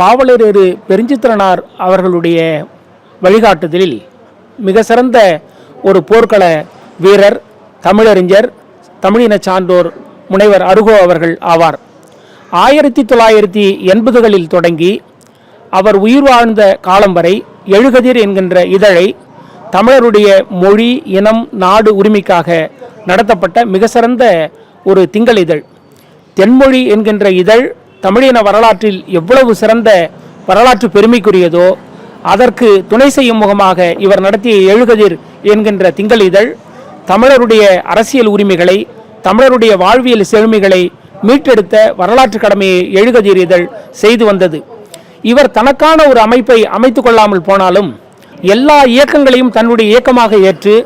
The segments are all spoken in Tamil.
பாவலரேறு பெருஞ்சித்திரனார் அவர்களுடைய வழிகாட்டுதலில் மிக சிறந்த ஒரு போர்க்கள வீரர் தமிழறிஞர் தமிழின சான்றோர் முனைவர் அருகோ அவர்கள் ஆவார். ஆயிரத்தி தொள்ளாயிரத்தி எண்பதுகளில் தொடங்கி அவர் உயிர் வாழ்ந்த காலம் வரை எழுகதிர் என்கின்ற இதழை தமிழருடைய மொழி இனம் நாடு உரிமைக்காக நடத்தப்பட்ட மிக சிறந்த ஒரு திங்கள் இதழ். தென்மொழி என்கின்ற இதழ் தமிழின வரலாற்றில் எவ்வளவு சிறந்த வரலாற்று பெருமைக்குரியதோ அதற்கு துணை செய்யும் முகமாக இவர் நடத்திய எழுகதிர் என்கின்ற திங்கள் இதழ் தமிழருடைய அரசியல் உரிமைகளை தமிழருடைய வாழ்வியல் செழுமைகளை மீட்டெடுத்த வரலாற்று கடமையை எழுகதிர் இதழ் செய்து வந்தது. இவர் தனக்கான ஒரு அமைப்பை அமைத்து கொள்ளாமல் போனாலும் எல்லா இயக்கங்களையும் தன்னுடைய இயக்கமாக ஏற்று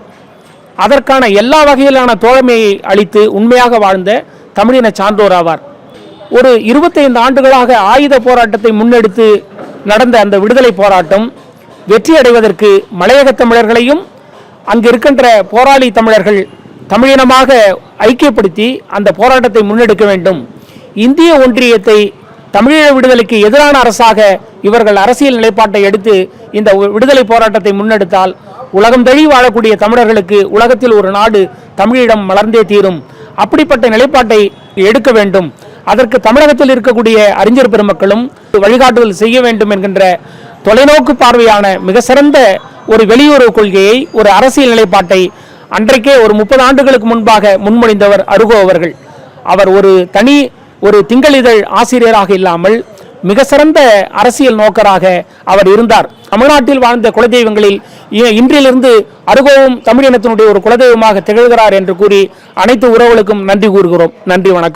அதற்கான எல்லா வகையிலான தோழமையை அளித்து உண்மையாக வாழ்ந்த தமிழின சான்றோர் ஆவார். ஒரு இருபத்தைந்து ஆண்டுகளாக ஆயுத போராட்டத்தை முன்னெடுத்து நடந்த அந்த விடுதலை போராட்டம் வெற்றி அடைவதற்கு மலையக தமிழர்களையும் அங்கு இருக்கின்ற போராளி தமிழர்கள் தமிழினமாக ஐக்கியப்படுத்தி அந்த போராட்டத்தை முன்னெடுக்க வேண்டும். இந்திய ஒன்றியத்தை தமிழீழ விடுதலைக்கு எதிரான அரசாக இவர்கள் அரசியல் நிலைப்பாட்டை எடுத்து இந்த விடுதலை போராட்டத்தை முன்னெடுத்தால் உலகம் தழி வாழக்கூடிய தமிழர்களுக்கு உலகத்தில் ஒரு நாடு தமிழீழம் மலர்ந்தே தீரும். அப்படிப்பட்ட நிலைப்பாட்டை எடுக்க வேண்டும். அதற்கு தமிழகத்தில் இருக்கக்கூடிய அறிஞர் பெருமக்களும் வழிகாட்டுதல் செய்ய வேண்டும் என்கின்ற தொலைநோக்கு பார்வையான மிக சிறந்த ஒரு வெளியுறவு கொள்கையை ஒரு அரசியல் நிலைப்பாட்டை அன்றைக்கே ஒரு முப்பது ஆண்டுகளுக்கு முன்பாக முன்மொழிந்தவர் அருகோ அவர்கள். அவர் ஒரு தனி ஒரு திங்களிதழ் ஆசிரியராக இல்லாமல் மிக சிறந்த அரசியல் நோக்கராக அவர் இருந்தார். தமிழ்நாட்டில் வாழ்ந்த குலதெய்வங்களில் இ- இன்றிலிருந்து அருகோவும் தமிழினத்தினுடைய ஒரு குலதெய்வமாக திகழ்கிறார் என்று கூறி அனைத்து உறவுகளுக்கும் நன்றி கூறுகிறோம். நன்றி வணக்கம்.